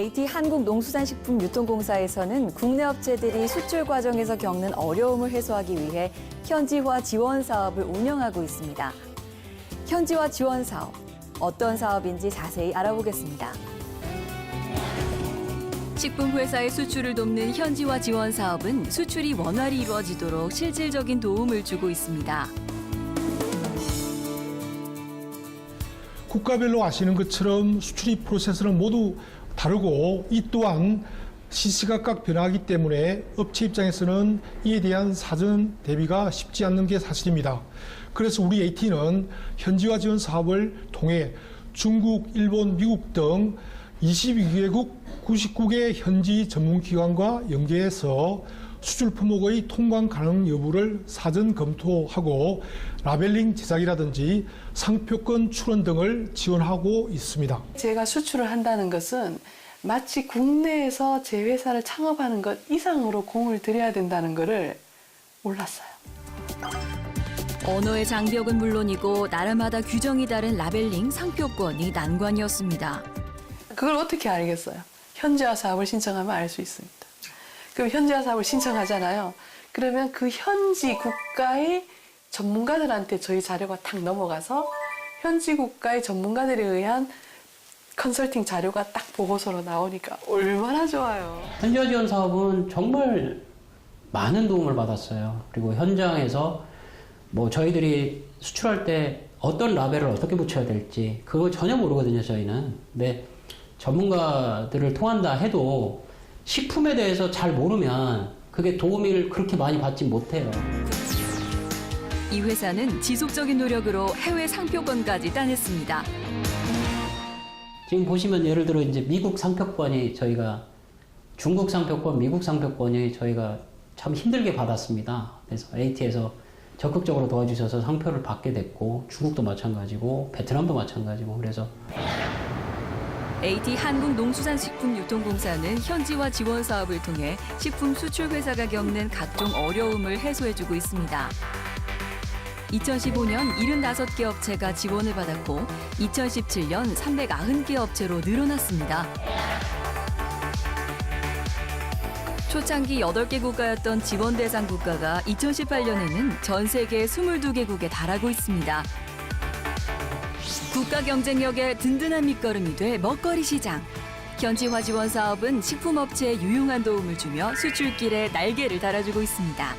AT 한국농수산식품유통공사에서는 국내 업체들이 수출 과정에서 겪는 어려움을 해소하기 위해 현지화 지원 사업을 운영하고 있습니다. 현지화 지원 사업, 어떤 사업인지 자세히 알아보겠습니다. 식품회사의 수출을 돕는 현지화 지원 사업은 수출이 원활히 이루어지도록 실질적인 도움을 주고 있습니다. 국가별로 아시는 것처럼 수출입 프로세스는 모두 다르고 이 또한 시시각각 변하기 때문에 업체 입장에서는 이에 대한 사전 대비가 쉽지 않는 게 사실입니다. 그래서 우리 AT는 현지화 지원 사업을 통해 중국, 일본, 미국 등 22개국 99개 현지 전문기관과 연계해서 수출 품목의 통관 가능 여부를 사전 검토하고 라벨링 제작이라든지 상표권 출원 등을 지원하고 있습니다. 제가 수출을 한다는 것은 마치 국내에서 제 회사를 창업하는 것 이상으로 공을 들여야 된다는 것을 몰랐어요. 언어의 장벽은 물론이고 나라마다 규정이 다른 라벨링 상표권이 난관이었습니다. 그걸 어떻게 알겠어요? 현지화 사업을 신청하면 알 수 있습니다. 그럼 현지화 사업을 신청하잖아요. 그러면 그 현지 국가의 전문가들한테 저희 자료가 탁 넘어가서 현지 국가의 전문가들에 의한 컨설팅 자료가 딱 보고서로 나오니까 얼마나 좋아요. 현지화 지원 사업은 정말 많은 도움을 받았어요. 그리고 현장에서 뭐 저희들이 수출할 때 어떤 라벨을 어떻게 붙여야 될지 그거 전혀 모르거든요, 저희는. 근데 전문가들을 통한다 해도 식품에 대해서 잘 모르면 그게 도움을 그렇게 많이 받지 못해요. 이 회사는 지속적인 노력으로 해외 상표권까지 따냈습니다. 지금 보시면 예를 들어 이제 미국 상표권이 저희가 중국 상표권, 미국 상표권이 저희가 참 힘들게 받았습니다. 그래서 AT에서 적극적으로 도와주셔서 상표를 받게 됐고 중국도 마찬가지고 베트남도 마찬가지고 그래서 AT 한국농수산식품유통공사는 현지화 지원 사업을 통해 식품 수출 회사가 겪는 각종 어려움을 해소해주고 있습니다. 2015년 75개 업체가 지원을 받았고 2017년 390개 업체로 늘어났습니다. 초창기 8개 국가였던 지원 대상 국가가 2018년에는 전 세계 22개국에 달하고 있습니다. 국가 경쟁력의 든든한 밑거름이 돼 먹거리 시장. 현지화 지원 사업은 식품업체에 유용한 도움을 주며 수출길에 날개를 달아주고 있습니다.